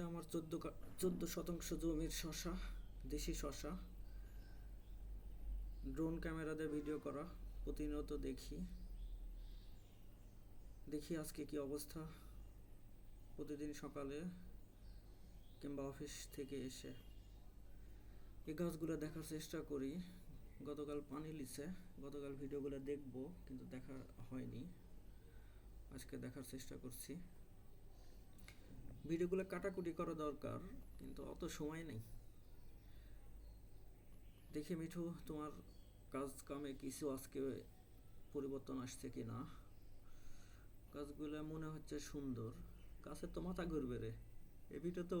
এটা আমার চোদ্দ চোদ্দ শতাংশ জমির শশা, দেশি শশা। ড্রোন ক্যামেরা দিয়ে ভিডিও করা, প্রতিনিয়ত দেখি। দেখি আজকে কি অবস্থা। প্রতিদিন সকালে কিংবা অফিস থেকে এসে এই গাছগুলো দেখার চেষ্টা করি। গতকাল পানি লিছে, গতকাল ভিডিওগুলো দেখব, কিন্তু দেখা হয়নি। আজকে দেখার চেষ্টা করছি। ভিডিওগুলো কাটাকুটি করা দরকার, কিন্তু অত সময় নেই। দেখি মিঠু, তোমার কাজ কামে কিছু আজকে পরিবর্তন আসছে কি না? গাছগুলো মনে হচ্ছে সুন্দর। গাছের তো মাথা ঘুরবে রে। এ ভিডিও তো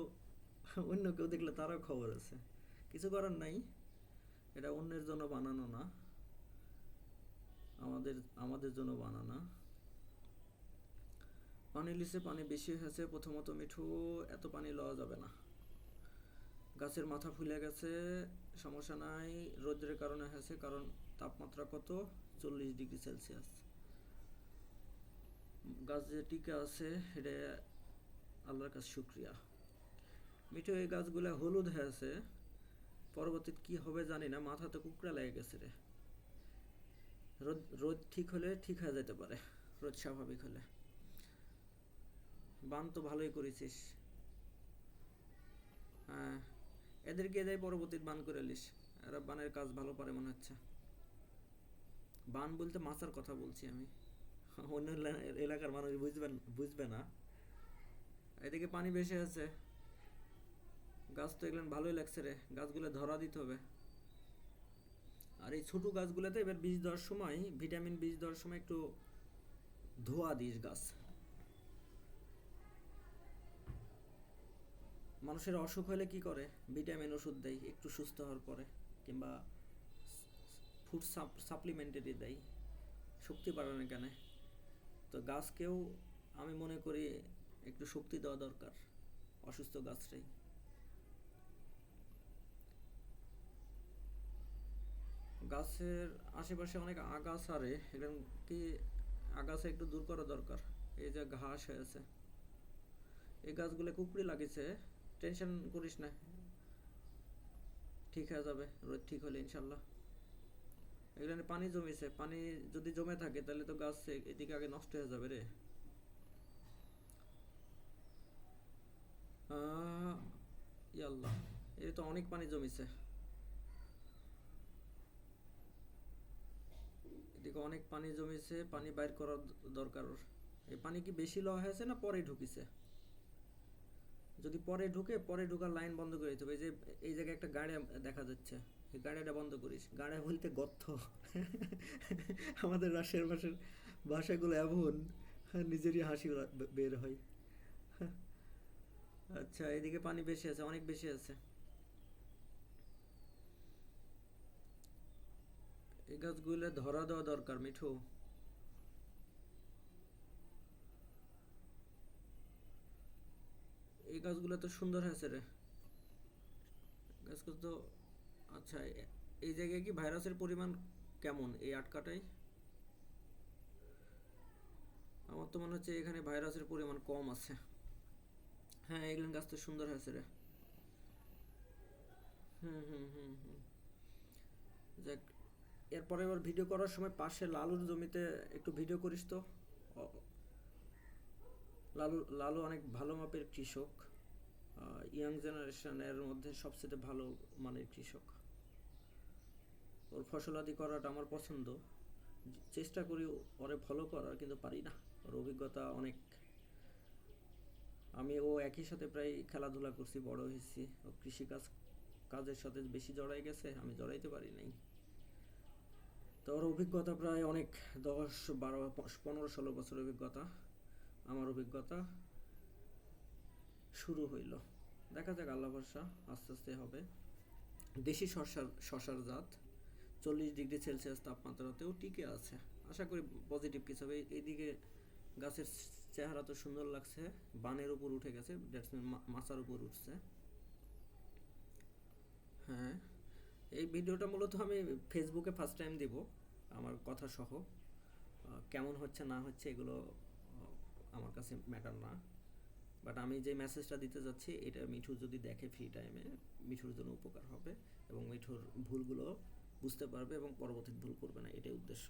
অন্য কেউ দেখলে তারও খবর আছে। কিছু করার নাই। এটা অন্যের জন্য বানানো না। আমাদের আমাদের জন্য বানানো। পানি লিসে পানি বেশি হয়েছে, প্রথমত মিঠু, এত পানি লওয়া যাবে না। গাছের মাথা ফুলে গেছে, সমস্যা নাই, রোদ্রের কারণে হয়েছে, কারণ তাপমাত্রা কত? চল্লিশ ডিগ্রি সেলসিয়াস। গাছ যে টিকে আছে এটা আল্লাহর কাছে শুক্রিয়া। মিঠু, এই গাছগুলো হলুদ হয়েছে, পরবর্তীতে কি হবে জানি না, মাথাতে কুকড়া লেগে গেছে রে। রোদ রোদ ঠিক হলে ঠিক হয়ে যেতে পারে, রোদ স্বাভাবিক হলে। বান তো ভালোই করেছিস। হ্যাঁ এদেরকে এদের পরবর্তীতে বান করে লিস এরা বানের কাজ ভালো পারে মনে হচ্ছে। বান বলতে মাছার কথা বলছি আমি। অন্য এলাকার মানুষ বুঝবেন বুঝবে না। এদিকে পানি বেশি আছে। গাছ তো এগুলো ভালোই লাগছে রে। গাছগুলো ধরা দিতে হবে। আর এই ছোট গাছগুলোতে এবার বীজ দেওয়ার সময়, ভিটামিন বীজ দেওয়ার সময় একটু ধোয়া দিস গাছ। মানুষের অসুখ হলে কি করে? ভিটামিন ওষুধ দেয়, একটু সুস্থ হওয়ার পরে, কিংবা ফুড সাপ্লিমেন্টারি দেয়, শক্তি বাড়ানো কেন তো গাছকেও আমি মনে করি একটু শক্তি দেওয়া দরকার, অসুস্থ গাছটাই। গাছের আশেপাশে অনেক আগাছ আরে এরকম কি আগাছা একটু দূর করা দরকার? এই যে ঘাস হয়েছে। এই গাছগুলো কুকুরি লাগিয়েছে টেনশন করিস না। ঠিক হয়ে যাবে, রোদ ঠিক হলে ইনশাল্লাহ। এখানে পানি জমেছে পানি যদি জমে থাকে তাহলে তো গাছ এদিকে আগে নষ্ট হয়ে যাবে রে। ইয়াল্লাহ তো অনেক পানি জমেছে এদিকে অনেক পানি জমেছে পানি বাইর করার দরকার। এই পানি কি বেশি লওয়া হয়েছে না পরে ঢুকিছে? যদি পরে ঢুকে, পরে ঢুকার লাইন বন্ধ করে দিতে হবে। যে, এই জায়গায় একটা গাড়ি দেখা যাচ্ছে। গাড়িটা বন্ধ করিস। গাড়ি বলতে গর্ত। আমাদের রাশিয়ার ভাষার ভাষাগুলো এমন। নিজেরই হাসি বের হয়। আচ্ছা এদিকে পানি বেশি আছে, অনেক বেশি আছে। এই গাছগুলো ধরা দেওয়া দরকার, মিঠু। এই গাছগুলো তো সুন্দর হয়েছে রে। গাছগুলো তো আচ্ছা এই জায়গায় কি ভাইরাসের পরিমাণ কেমন এই আটকাটাই আমার তো মনে হচ্ছে এখানে ভাইরাসের পরিমাণ কম আছে। হ্যাঁ এগুলো গাছ তো সুন্দর হয়েছে রে। হুম হুম হুম হুম। যাক, এরপরে এবার ভিডিও করার সময় পাশে লালুর জমিতে একটু ভিডিও করিস তো। লালু লালু অনেক ভালো মাপের কৃষক ইয়াং জেনারেশনের মধ্যে সবচেয়ে ভালো মানের কৃষক। ওর ফসলাদি করাটা আমার পছন্দ। চেষ্টা করি ওরে ফলো করার, কিন্তু পারি না। ওর অভিজ্ঞতা অনেক। আমি ও একই সাথে প্রায় খেলাধুলা করছি, বড় হয়েছি। ও কৃষিকাজ কাজের সাথে বেশি জড়াই গেছে, আমি জড়াইতে পারি নাই। তো ওর অভিজ্ঞতা প্রায় অনেক দশ, বারো, পনেরো, ষোলো বছর অভিজ্ঞতা। আমার অভিজ্ঞতা শুরু হইল। দেখা যাক আল্লাহ ভরসা আস্তে আস্তে হবে। দেশি শশার শশার জাত, চল্লিশ ডিগ্রি সেলসিয়াস তাপমাত্রাতেও টিকে আছে। আশা করি পজিটিভ কিছু হবে। এইদিকে গাছের চেহারা তো সুন্দর লাগছে, বানের উপর উঠে গেছে দ্যাটস মিন মাচার উপর উঠছে। হ্যাঁ এই ভিডিওটা মূলত আমি ফেসবুকে ফার্স্ট টাইম দিব, আমার কথা সহ। কেমন হচ্ছে, না হচ্ছে, এগুলো আমার কাছে ম্যাটার না। বাট আমি যে মেসেজটা দিতে যাচ্ছি, এটা মিঠুর যদি দেখে ফ্রি টাইমে মিঠুর জন্য উপকার হবে এবং মিঠুর ভুলগুলো বুঝতে পারবে এবং পরবর্তী ভুল করবে না, এটাই উদ্দেশ্য।